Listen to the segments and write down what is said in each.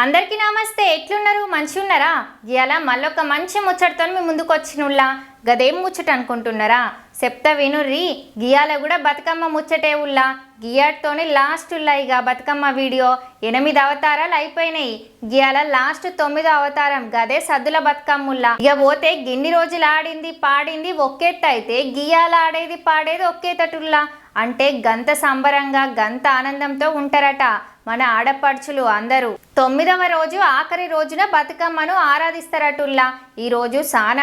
అందరికీ నమస్తే. ఎట్లున్నారు? మంచిగున్నారా? ఉన్నారా మళ్ళొక మంచి ముచ్చటతో మీ ముందుకు వచ్చినుల్లా గదేం ముచ్చట అనుకుంటున్నారా? చెప్తా వినుర్రి గియాల కూడా బతుకమ్మ ముచ్చటే ఉల్లా గియాడ్తోనే లాస్ట్ ఉల్లా ఇక బతుకమ్మ వీడియో. ఎనిమిది అవతారాలు అయిపోయినాయి. గియాల లాస్ట్ తొమ్మిదో అవతారం. గదే సద్దుల బతుకమ్ముల్లా ఇక పోతే గిన్ని రోజులు ఆడింది పాడింది ఒక్కెత్త అయితే గియాల ఆడేది పాడేది ఒక్కేతటుల్లా అంటే గంత సంబరంగా గంత ఆనందంతో ఉంటారట మన ఆడపడుచులు అందరూ. తొమ్మిదవ రోజు ఆఖరి రోజున బతుకమ్మను ఆరాధిస్తారటుల్లా. ఈ రోజు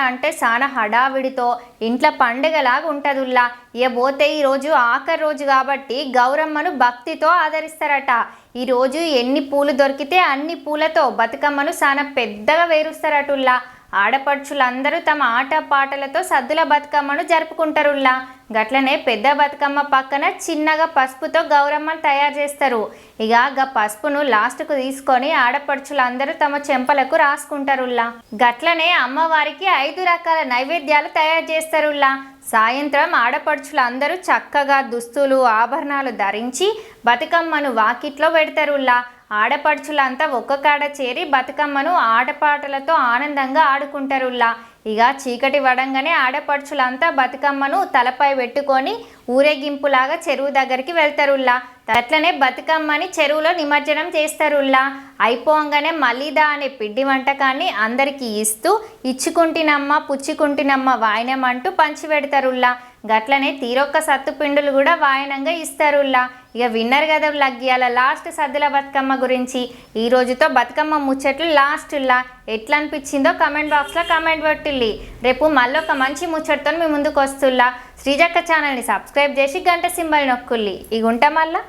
అంటే సానా హడావిడితో ఇంట్లో పండగలాగా ఉంటదుల్లా. ఇక పోతే ఈ రోజు ఆఖరి రోజు కాబట్టి గౌరమ్మను భక్తితో ఆదరిస్తారట. ఈ రోజు ఎన్ని పూలు దొరికితే అన్ని పూలతో బతుకమ్మను సానా పెద్దగా వేరుస్తారటుల్లా. ఆడపడుచులందరూ తమ ఆట పాటలతో సద్దుల బతుకమ్మను జరుపుకుంటారుల్లా. గట్లనే పెద్ద బతుకమ్మ పక్కన చిన్నగా పసుపుతో గౌరమ్మను తయారు చేస్తారు. ఇక గా పసుపును లాస్ట్కు తీసుకొని ఆడపడుచులందరూ తమ చెంపలకు రాసుకుంటారుల్లా. గట్లనే అమ్మవారికి ఐదు రకాల నైవేద్యాలు తయారు చేస్తారుల్లా. సాయంత్రం ఆడపడుచులందరూ చక్కగా దుస్తులు ఆభరణాలు ధరించి బతుకమ్మను వాకిట్లో పెడతారుల్లా. ఆడపడుచులంతా ఒక్క కాడ చేరి బతుకమ్మను ఆటపాటలతో ఆనందంగా ఆడుకుంటారుల్లా. ఇక చీకటి వడంగానే ఆడపడుచులంతా బతుకమ్మను తలపై పెట్టుకొని ఊరేగింపులాగా చెరువు దగ్గరికి వెళ్తారుల్లా. అట్లనే బతుకమ్మని చెరువులో నిమజ్జనం చేస్తారుల్లా. అయిపోగానే మలిదా అనే పిడ్డి వంటకాన్ని అందరికీ ఇస్తూ ఇచ్చుకుంటినమ్మ పుచ్చుకుంటినమ్మ వాయినమంటూ అంటూ పంచి పెడతారుల్లా గట్లనే తీరొక్క సత్తు పిండులు కూడా వాయనంగా ఇస్తారుల్లా. ఇక విన్నర్ కదా లగ్గియాల లాస్ట్ సద్దుల బతుకమ్మ గురించి. ఈ రోజుతో బతుకమ్మ ముచ్చట్లు లాస్ట్లా ఎట్లా అనిపించిందో కమెంట్ బాక్స్లో కమెంట్ పెట్టిల్లి రేపు మళ్ళీ ఒక మంచి ముచ్చట్తో మీ ముందుకు వస్తుల్లా శ్రీజక్క ఛానల్ని సబ్స్క్రైబ్ చేసి గంట సింబల్ నొక్కుల్లి. ఇగుంటా మళ్ళా?